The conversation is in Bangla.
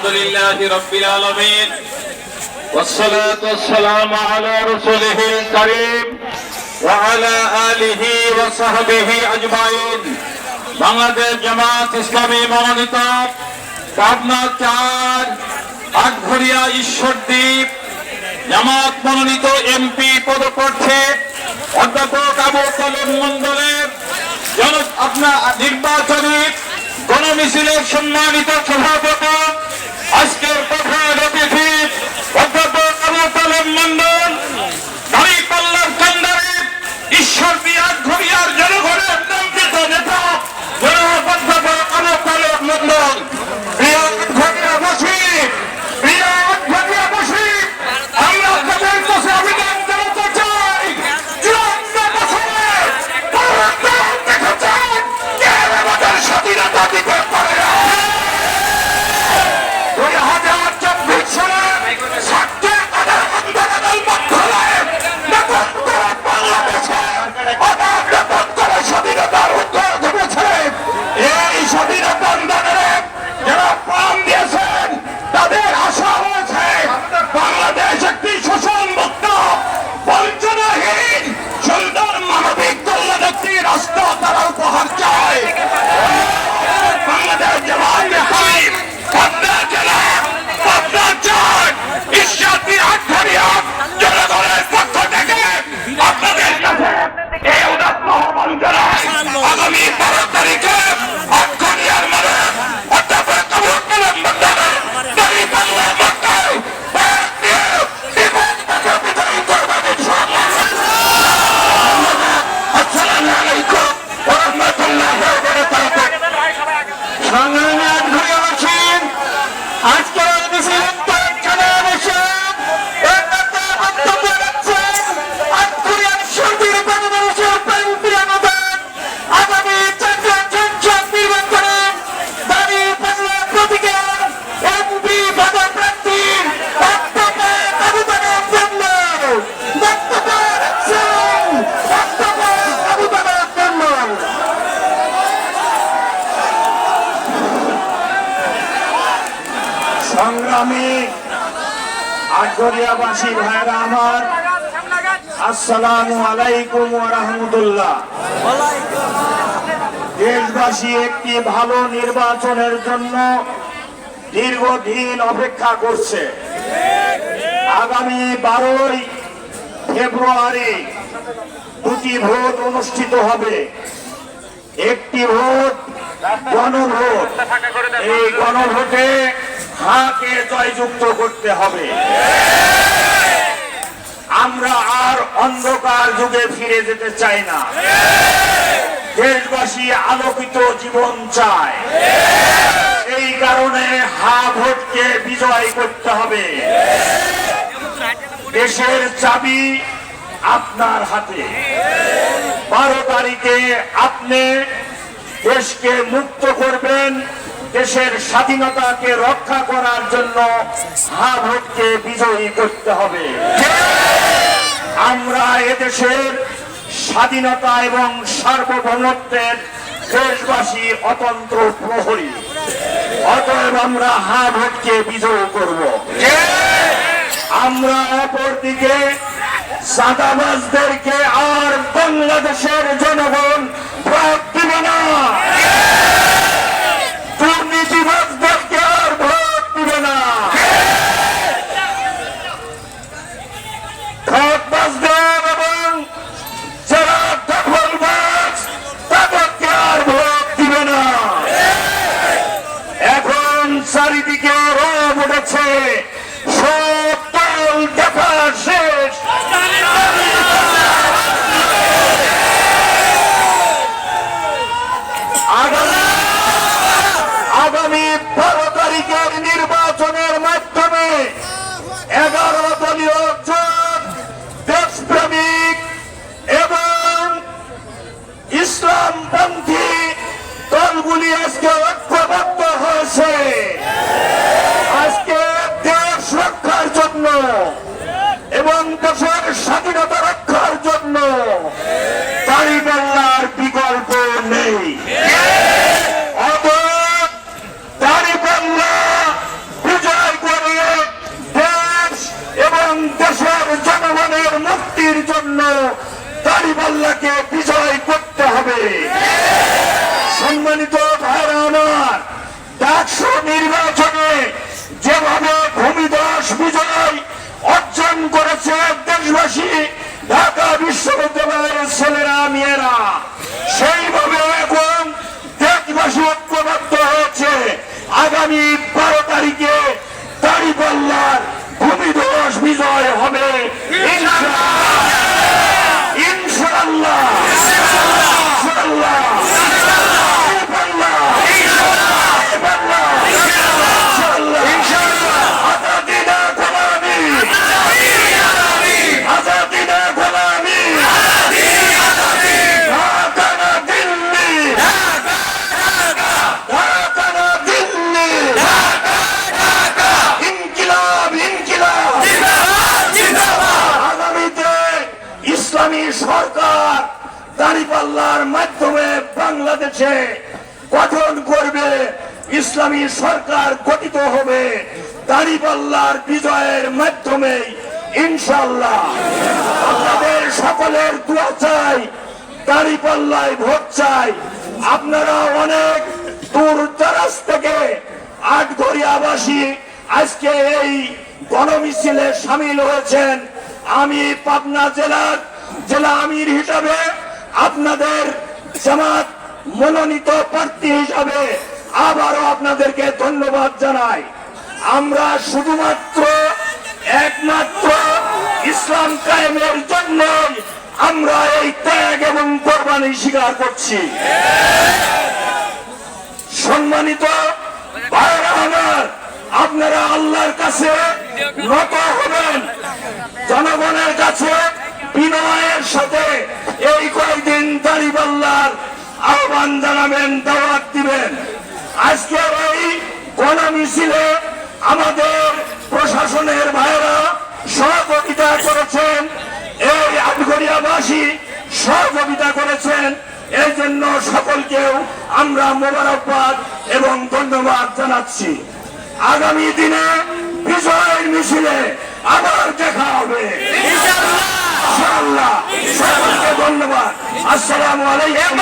الحمد لله رب العالمين والصلاة والسلام على رسوله الكريم وعلى آله وصحبه أجمعين বাংলাদেশ জামাত ইসলামী মনোনীত পাবনা চার আটঘরিয়া ঈশ্বরদ্বীপ জামাত মনোনীত এমপি পদপ্রার্থী অধ্যাপক আবু কলম মন্ডলের জন আপনার নির্বাচনী গণমিছিলের সম্মানিত সভাপতি আজকের ভাইরা আমার। আসসালামু আলাইকুম দেশবাসী, একটি ভালো নির্বাচনের জন্য দীর্ঘদিন অপেক্ষা করছে। আগামী বারোই ফেব্রুয়ারি দুটি ভোট অনুষ্ঠিত হবে। একটি ভোট গণভোট। এই গণভোটে হাকে জয়যুক্ত করতে হবে। আমরা আর অন্ধকার যুগে ফিরে যেতে চাই না। দেশবাসী আলোকিত জীবন চায়। এই কারণে হা ভোটকে বিজয় করতে হবে। দেশের চাবি আপনার হাতে। বারো তারিখে আপনি দেশকে মুক্ত করবেন। দেশের স্বাধীনতাকে রক্ষা করার জন্য হা ভোটকে বিজয়ী করতে হবে। আমরা এদেশের স্বাধীনতা এবং সার্বভৌমত্বের দেশবাসী অতন্ত্র প্রহরী। অতএব আমরা হা ভোটকে বিজয় করব। আমরা অপরদিকে সাদাবাজদেরকে আর বাংলাদেশের জনগণ এগারো দলীয় জোট দেশপ্রেমিক এবং ইসলামপন্থী দলগুলি আজকে ঐক্যবদ্ধ হয়েছে। সম্মানিত আমার একশো নির্বাচনে যেভাবে ভূমিদাস বিজয় অর্জন করেছে দেশবাসী, ঢাকা বিশ্ববিদ্যালয়ের ছেলেরা, মেয়েরা, সেইভাবে এখন দেশবাসী ঐক্যবদ্ধ হয়েছে। আগামী বারো তারিখে দাঁড়িপাল্লার ভূমিদোষ বিজয় হবে ইনশাআল্লাহ ইনশাআল্লাহ ইনশাআল্লাহ ইসলামী সরকার দাঁড়িপাল্লার মাধ্যমে বাংলাদেশে গঠন করবে, ইসলামী সরকার গঠিত হবে দাঁড়িপাল্লার বিজয়ের মাধ্যমে ইনশাল্লাহ আপনাদের সকলের দোয়া চাই, দাঁড়িপাল্লায় ভোট চাই। আপনারা অনেক দূর দারাজ থেকে আটঘরিয়াবাসী আজকে এই গণমিছিলে সামিল হয়েছেন। আমি পাবনা জেলার জেলা আমির হিসাবে আপনাদের জামাত মনোনীত প্রার্থী হিসাবে আবারও আপনাদেরকে ধন্যবাদ জানাই। আমরা শুধুমাত্র একমাত্র ইসলাম কায়েমের জন্য আমরা এই ত্যাগ এবং কোরবানি স্বীকার করছি। সম্মানিত আপনারা আল্লাহর কাছে নত আহ্বান জানাবেন, দাওয়াত দিবেন। আজকের এই গণমিছিলে আমাদের প্রশাসনের ভাইরা সহযোগিতা করেছেন, এই আটঘরিয়াবাসী সহযোগিতা করেছেন। এই জন্য সকলকেও আমরা মোবারকবাদ এবং ধন্যবাদ জানাচ্ছি। আগামী দিনে বিজয়ের মিছিলে আবার দেখা হবে। ইনশাআল্লাহ। সকলকে ধন্যবাদ। আসসালামু আলাইকুম।